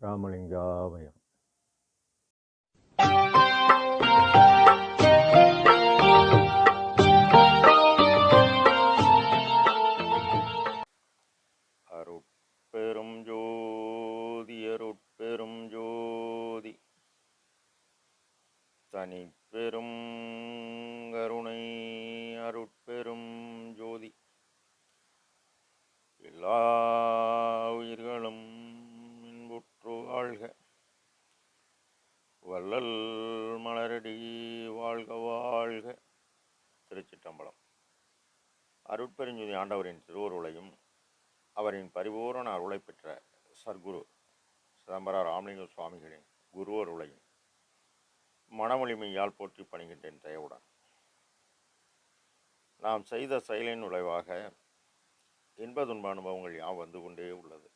ராமலிங்காபயம் அருட்பெரும் திருப்பெருஞ்சுதி ஆண்டவரின் திருவருளையும் அவரின் பரிபூரண அருளை பெற்ற சர்க்குரு சிதம்பர ராமலிங்க சுவாமிகளின் குரு அருளையும் மனமொழிமையால் போற்றி பணிகின்றேன் தயவுடன். நாம் செய்த செயலின் விளைவாக இன்ப துன்ப அனுபவங்கள் யாவும் வந்து கொண்டே உள்ளது.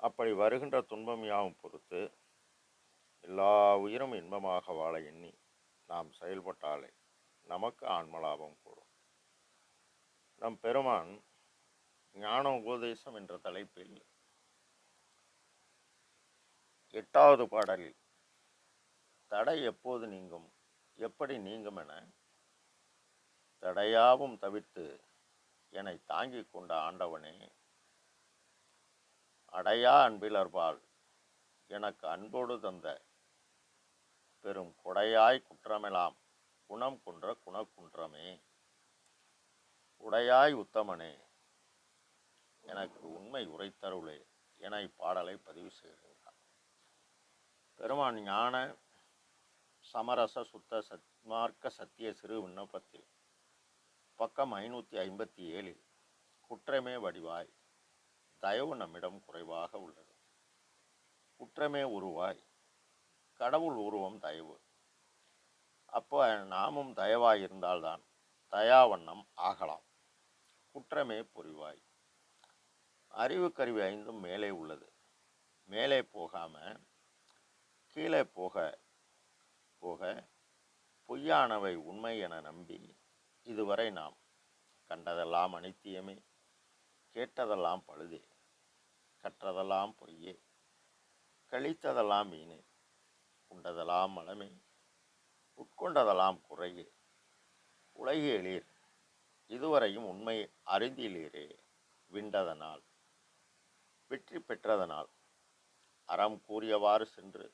அப்படி வருகின்ற துன்பம் யாவும் பொறுத்து எல்லா உயிரும் இன்பமாக வாழ எண்ணி நாம் செயல்பட்டாலே நமக்கு ஆன்மலாபம் கூடும். நம் பெருமான் ஞான உபதேசம் என்ற தலைப்பில் எட்டாவது பாடலில் தடை எப்போது நீங்கும் எப்படி நீங்கும் என தடையாவும் தவிர்த்து என்னை தாங்கிக் கொண்ட ஆண்டவனே அடையா அன்பிலர்பால் எனக்கு அன்போடு தந்த பெரும் கொடையாய் குற்றமெலாம் குணம் குன்ற குணக்குன்றமே. உடையாய் உத்தமனே. எனக்கு உண்மை உரைத்தருளே என இப்பாடலை பதிவு செய்கிறார். பெருமான் ஞான சமரச சுத்த சத்மார்க்க சத்திய சிறு விண்ணப்பத்தில் பக்கம் ஐநூற்றி ஐம்பத்தி ஏழில் குற்றமே வடிவாய் தயவு நம்மிடம் குறைவாக உள்ளது. குற்றமே உருவாய் கடவுள் உருவம் தயவு. அப்போ நாமும் தயவாய் இருந்தால்தான் தயாவண்ணம் ஆகலாம். குற்றமே பொறிவாய் அறிவு கருவி ஐந்தும் மேலே உள்ளது. மேலே போகாமல் கீழே போக போக பொய்யானவை உண்மை என நம்பி இதுவரை நாம் கண்டதெல்லாம் அனித்தியமே கேட்டதெல்லாம் பழுதே கற்றதெல்லாம் பொய்யே கழித்ததெல்லாம் மீனே உண்டதெல்லாம் மலமே உட்கொண்டதெல்லாம் குறையே உலகியலீர் இதுவரையும் உண்மை அறிந்திலீரே விண்டதனால் வெற்றி பெற்றதனால். அறம் கூறியவாறு சென்று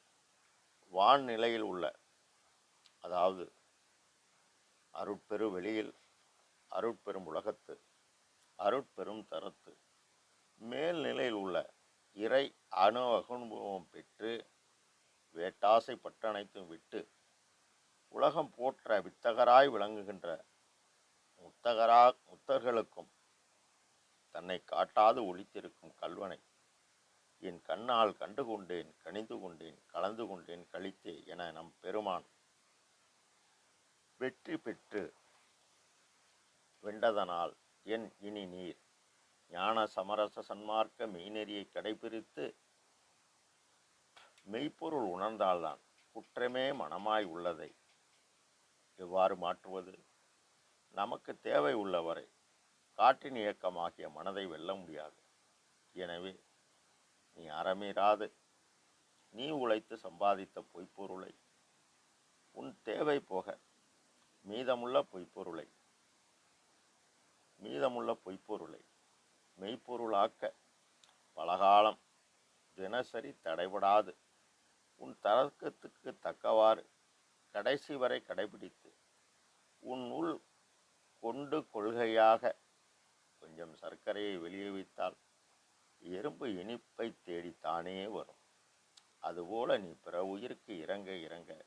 வான் நிலையில் உள்ள அதாவது அருட்பெரு வெளியில் அருட்பெரும் உலகத்து அருட்பெரும் தரத்து மேல்நிலையில் உள்ள இறை அணு அனுபவம் பெற்று வேட்டாசை பட்டனைத்தும் விட்டு உலகம் போற்ற வித்தகராய் விளங்குகின்ற முத்தகரா முத்தர்களுக்கும் தன்னை காட்டாது ஒழித்திருக்கும் கல்வனை என் கண்ணால் கண்டு கொண்டேன் கணிந்து கொண்டேன் கலந்து கொண்டேன் கழித்தே என நம் பெருமான் வெற்றி பெற்று வெண்டதனால் என் இனி நீர். ஞான சமரச சன்மார்க்க மெய்நெறியை கடைபிடித்து மெய்ப்பொருள் உணர்ந்தால்தான் குற்றமே மனமாய் உள்ளதை எவ்வாறு மாற்றுவது? நமக்கு தேவை உள்ளவரை காற்றின் இயக்கமாகிய மனதை வெல்ல முடியாது. எனவே நீ அறமீறாது. நீ உழைத்து சம்பாதித்த பொய்ப்பொருளை. உன் தேவை போக மீதமுள்ள பொய்ப்பொருளை. மீதமுள்ள பொய்ப்பொருளை மெய்ப்பொருளாக்க பலகாலம் தினசரி தடைபடாது. உன் தரக்கத்துக்கு தக்கவாறு கடைசி வரை கடைபிடித்து உன் உள் கொண்டு கொள்கையாக கொஞ்சம் சர்க்கரையை வெளியே வைத்தால் எறும்பு இனிப்பை தேடித்தானே வரும். அதுபோல நீ பிற உயிருக்கு இறங்க இறங்க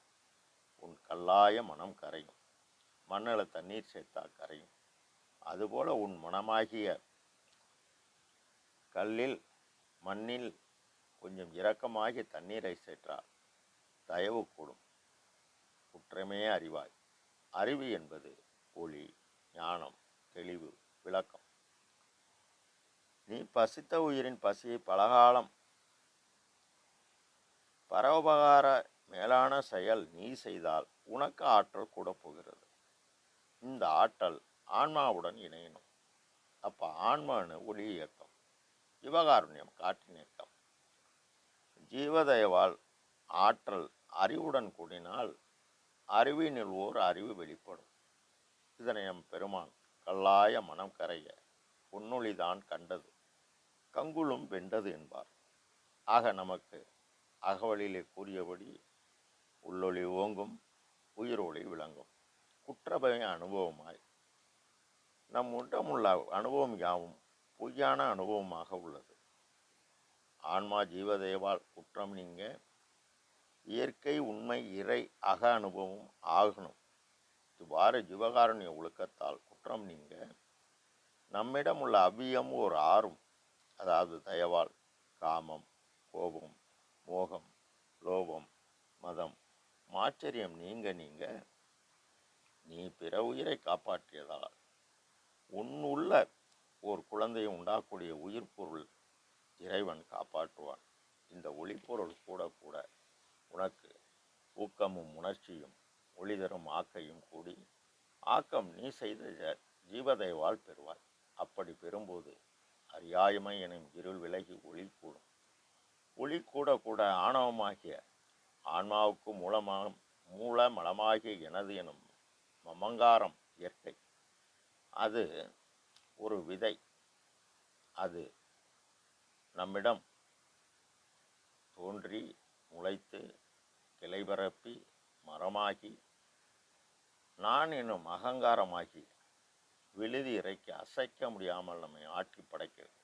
உன் கல்லாய மனம் கரையும். மண்ணில் தண்ணீர் சேர்த்தா கரையும். அதுபோல உன் மனமாகிய கல்லில் மண்ணில் கொஞ்சம் இரக்கமாகிய தண்ணீரை சேற்றால் தயவு கூடும். குற்றமே அறிவாய். அறிவு என்பது ஒளி. ஞானம் தெளிவு விளக்கம். நீ பசித்த உயிரின் பசியை பலகாலம். பரோபகார மேலான செயல் நீ செய்தால் உனக்கு ஆற்றல் கூட போகிறது. இந்த ஆற்றல் ஆன்மாவுடன் இணையணும். அப்போ ஆன்மானு ஒளி இயக்கம் சிவகாருண்யம் காற்றின் இயக்கம் ஜீவதயவால் ஆற்றல் அறிவுடன் கூடினால் அறிவினில் ஓர் அறிவு வெளிப்படும். இதனை பெருமான் கல்லாய மனம் கரைய பொன்னொழிதான் கண்டது. கங்குலும் வென்றது என்பார். ஆக நமக்கு அகவலிலே கூறியபடி உள்ளொளி ஓங்கும் உயிரொளி விளங்கும். குற்றபய அனுபவமாய். நம் உண்டமுள்ள அனுபவம் யாவும் பொய்யான அனுபவமாக உள்ளது. ஆன்மா ஜீவதேவால் குற்றம் நீங்க இயற்கை உண்மை இறை அக அனுபவம் ஆகணும். வார ஜீவகாரண்ய ஒழுக்கத்தால் குற்றம் நீங்க நம்மிடம் உள்ள அவ்வியம் ஒரு ஆறும் அதாவது தயவால் காமம் கோபம் மோகம் லோபம் மதம் மாச்சரியம் நீங்க நீங்க நீ பிற உயிரை காப்பாற்றியதால் உன்னுள்ள ஒரு குழந்தையை உண்டாக்கூடிய உயிர் பொருள் இறைவன் காப்பாற்றுவான். இந்த ஒளிப்பொருள் கூட கூட உனக்கு ஊக்கமும் உணர்ச்சியும் ஒளி தரும் ஆக்கையும் கூடி ஆக்கம் நீ செய்த ஜீவதைவால் பெறுவாய். அப்படி பெறும்போது அறியாயமை எனும் இருள் விலகி ஒளி கூடும். ஒளி கூட கூட ஆணவமாகிய ஆன்மாவுக்கு மூலமாக மூல மலமாகிய எனது எனும் மமங்காரம் இயற்கை. அது ஒரு விதை. அது நம்மிடம் தோன்றி முளைத்து கிளை பரப்பி மரமாகி நான் என்னும் அகங்காரமாகி விழுதி இறைக்கு அசைக்க முடியாமல் நம்மை ஆட்டி படைக்கிறது.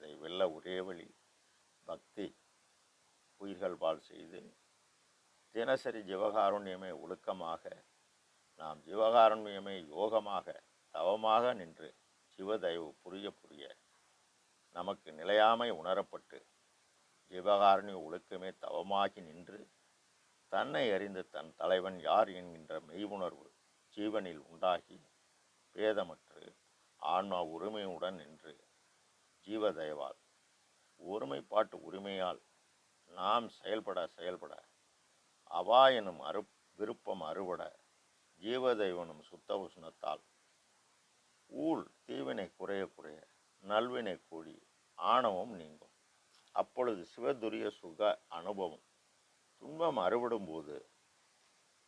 இதை வெல்ல ஒரே வழி பக்தி. உயிர்கள் பால் செய்து தினசரி ஜீவகாருண்யமே ஒழுக்கமாக நாம் ஜீவகாருண்யமே யோகமாக தவமாக நின்று சிவதயவு புரிய புரிய நமக்கு நிலையாமை உணரப்பட்டு ஜீவகாருண்ய ஒழுக்கமே தவமாகி நின்று தன்னை அறிந்து தன் தலைவன் யார் என்கின்ற மெய்வுணர்வு ஜீவனில் உண்டாகி பேதமற்று ஆன்மா உரிமையுடன் நின்று ஜீவதயவால் ஒருமைப்பாட்டு உரிமையால் நாம் செயல்பட செயல்பட அவா எனும் அரு விருப்பம் அறுபட ஜீவதெய்வனும் சுத்த உஷ்ணத்தால் ஊழ் தீவினை குறைய குறைய நல்வினை கூடி ஆணவம் நீங்கும். அப்பொழுது சிவதுரிய சுக அனுபவம். துன்பம் அறுபடும் போது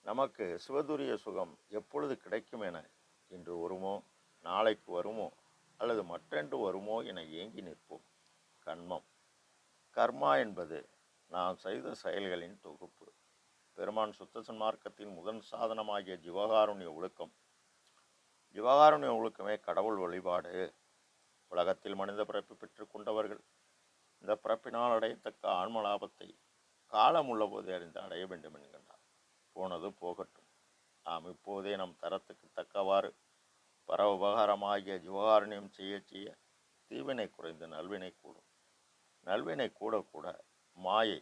நமக்கு சிவதுரிய சுகம் எப்பொழுது கிடைக்கும் என இன்று வருமோ நாளைக்கு வருமோ அல்லது மற்றென்று வருமோ என ஏங்கி நிற்போம். கண்மம். கர்மா என்பது நாம் செய்த செயல்களின் தொகுப்பு. பெருமான் சுத்த சன்மார்க்கத்தின் முதன் சாதனமாகிய ஜீவகாருண்ய ஒழுக்கம். ஜீவகாருண்ய ஒழுக்கமே கடவுள் வழிபாடு. உலகத்தில் மனித பிறப்பு பெற்றுக்கொண்டவர்கள் இந்த பிறப்பினால் அடையத்தக்க ஆன்ம லாபத்தை காலம் உள்ளபோது அறிந்து அடைய வேண்டும் என்கின்றார். போனது போகட்டும். நாம் இப்போதே நம் தரத்துக்கு தக்கவாறு பர உபகாரமாகிய ஜீவகாருண்யம் செய்ய செய்ய தீவினை குறைந்து நல்வினை கூடும். நல்வினை கூட கூட மாயை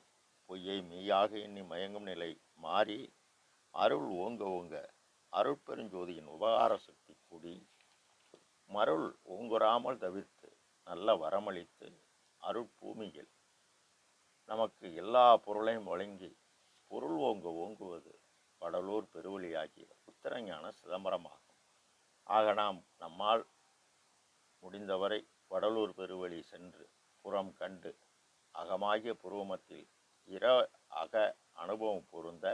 பொய்யை மெய்யாக எண்ணி மயங்கும் நிலை மாறி அருள் ஓங்க ஓங்க அருட்பெருஞ்சோதியின் உபகார சக்தி கூடி மருள் ஓங்குறாமல் தவிர்த்து நல்ல வரமளித்து அருட்பூமியில் நமக்கு எல்லா பொருளையும் வழங்கி பொருள் ஓங்க ஓங்குவது வடலூர் பெருவழியாகிய உத்தரஞான சிதம்பரமாகும். ஆக நாம் நம்மால் முடிந்தவரை வடலூர் பெருவழி சென்று புறம் கண்டு அகமாகிய புருவமத்தில் இர அக அனுபவம் பொருந்த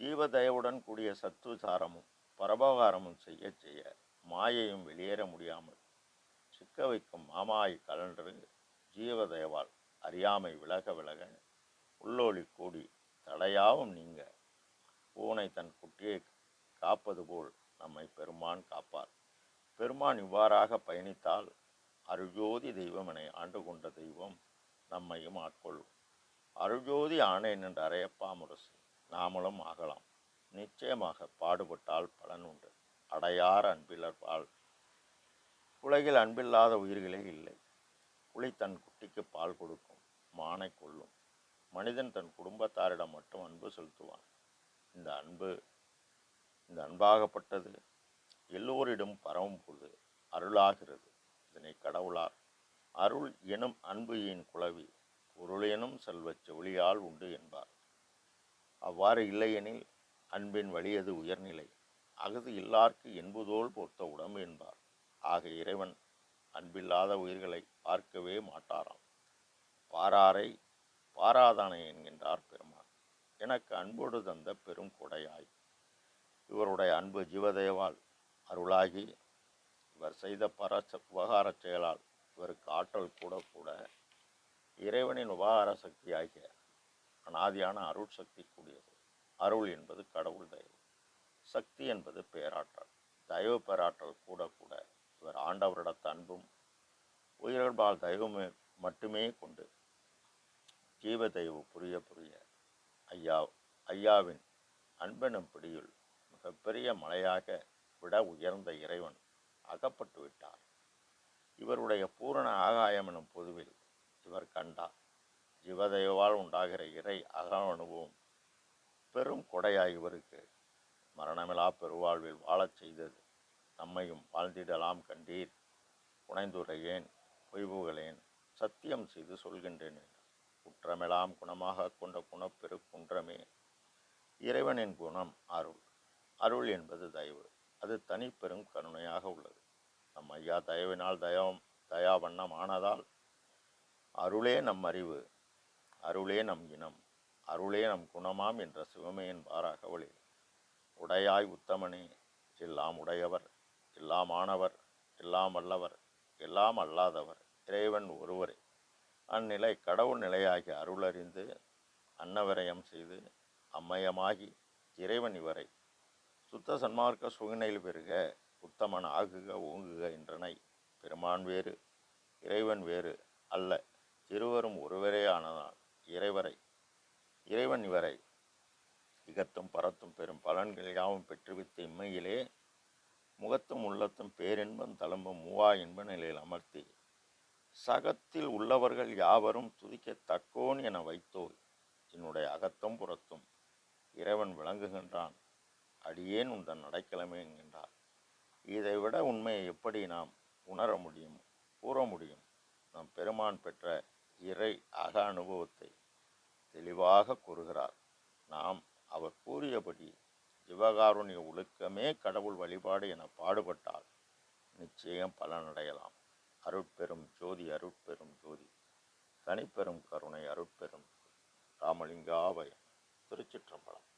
ஜீவதயவுடன் கூடிய சத்துவசாரமும் பரபகாரமும் செய்ய செய்ய மாயையும் வெளியேற முடியாமல் சிக்க வைக்கும் மாமாய் கலன்று ஜீவதயவால் அறியாமை விலக விலக உள்ளோலி கூடி தடையாவும் நீங்க பூனை தன் குட்டியை காப்பது போல் நம்மை பெருமான் காப்பார். பெருமான் இவ்வாறாக பயணித்தால் அருஜோதி தெய்வம் என ஆண்டு கொண்ட தெய்வம் நம்மையும் ஆட்கொள்ளும். அருஜோதி ஆணேன் என்று அறையப்பா முரசு நாமளும் ஆகலாம். நிச்சயமாக பாடுபட்டால் பலன் உண்டு. அடையார் அன்பிலர் பால் உலகில் அன்பில்லாத உயிர்களே இல்லை. புலி தன் குட்டிக்கு பால் கொடுக்கும் மானை கொள்ளும் மனிதன் தன் குடும்பத்தாரிடம் மட்டும் அன்பு செலுத்துவான். இந்த அன்பு இந்த அன்பாகப்பட்டது எல்லோரிடம் பரவும் பொழுது அருளாகிறது. இதனை கடவுளார் அருள் எனும் அன்பு என் குலவி பொருள் எனும் செல்வச் செவிலியால் உண்டு என்பார். அவ்வாறு இல்லையெனில் அன்பின் வழியது உயர்நிலை அகது இல்லார்க்கு என்பதோல் பொறுத்த உடம்பு என்பார். ஆக இறைவன் அன்பில்லாத உயிர்களை பார்க்கவே மாட்டாராம். பாராரை பாராதானை என்கின்றார் பெருமாள் எனக்கு அன்போடு தந்த பெரும் கொடையாய். இவருடைய அன்பு ஜீவதேவால் அருளாகி இவர் செய்த பர உபகார செயலால் இவருக்கு ஆற்றல் கூட கூட இறைவனின் உபகார சக்தியாகிய அனாதியான அருள் சக்தி கூடியது அருள் என்பது கடவுள் தயவு. சக்தி என்பது பேராற்றல். தயவு பேராற்றல் கூட கூட இவர் ஆண்டவரிடத்த அன்பும் உயிர்களால் தயவுமே மட்டுமே கொண்டு ஜீவ தெய்வு புரிய புரிய ஐயா ஐயாவின் அன்பெனும் பிடியுள் மிகப்பெரிய மலையாக விட உயர்ந்த இறைவன் அகப்பட்டு விட்டார். இவருடைய பூரண ஆகாயம் எனும் பொதுவில் இவர் கண்டார். ஜீவதெய்வால் உண்டாகிற இறை அக அனுபவம் பெரும் கொடையாய் இவருக்கு. மரணமிலா பெருவாழ்வில் வாழச் செய்தது நம்மையும் வாழ்ந்திடலாம் கண்டீர். புனைந்துரையேன் பொய்வுகளேன் சத்தியம் செய்து சொல்கின்றேன். குற்றமெல்லாம் குணமாக கொண்ட குணப்பெரு குன்றமே இறைவனின் குணம் அருள். அருள் என்பது தயவு. அது தனிப்பெரும் கருணையாக உள்ளது. நம் ஐயா தயவினால் தயம் தயாவண்ணம் ஆனதால் அருளே நம் அறிவு அருளே நம் இனம் அருளே நம் குணமாம் என்ற சிவமையின் என்பார் உடையாய் உத்தமனே எல்லாம் உடையவர் எல்லாம் ஆனவர் எல்லாம் வல்லவர் எல்லாம் அல்லாதவர் இறைவன் ஒருவரே. அந்நிலை கடவுள் நிலையாகி அருளறிந்து அன்னவரயம் செய்து அம்மயமாகி இறைவன் இவரை. சுத்த சன்மார்க்க சுகநிலையில் பெருக உத்தமன் ஆகுக ஓங்குக என்றனை. பெருமான் வேறு இறைவன் வேறு அல்ல. இருவரும் ஒருவரே ஆனதால் இறைவரை இறைவன் இவரை இகத்தும் பரத்தும் பெரும் பலன்கள் யாவும் பெற்றுவித்த இம்மையிலே முகத்தும் உள்ளத்தும் பேரின்பம் தளம்பும் மூவா இன்ப நிலையில் அமர்த்தி சகத்தில் உள்ளவர்கள் யாவரும் துதிக்கத்தக்கோன் என வைத்தோய். என்னுடைய அகத்தும் புறத்தும் இறைவன் விளங்குகின்றான். அடியேன் உந்தன் நடைக்கிழமை என்கின்றார். இதைவிட உண்மையை எப்படி நாம் உணர முடியும் கூற முடியும்? நம் பெருமான் பெற்ற இறை அக அனுபவத்தை தெளிவாக கூறுகிறார். நாம் அவர் கூறியபடி சிவகாருண்ய ஒழுக்கமே கடவுள் வழிபாடு என பாடுபட்டால் நிச்சயம் பலனடையலாம். அருட்பெரும் ஜோதி அருட்பெரும் ஜோதி. தனிப்பெரும் கருணை அருட்பெரும் ராமலிங்காபயம் திருச்சிற்றம்பலம்.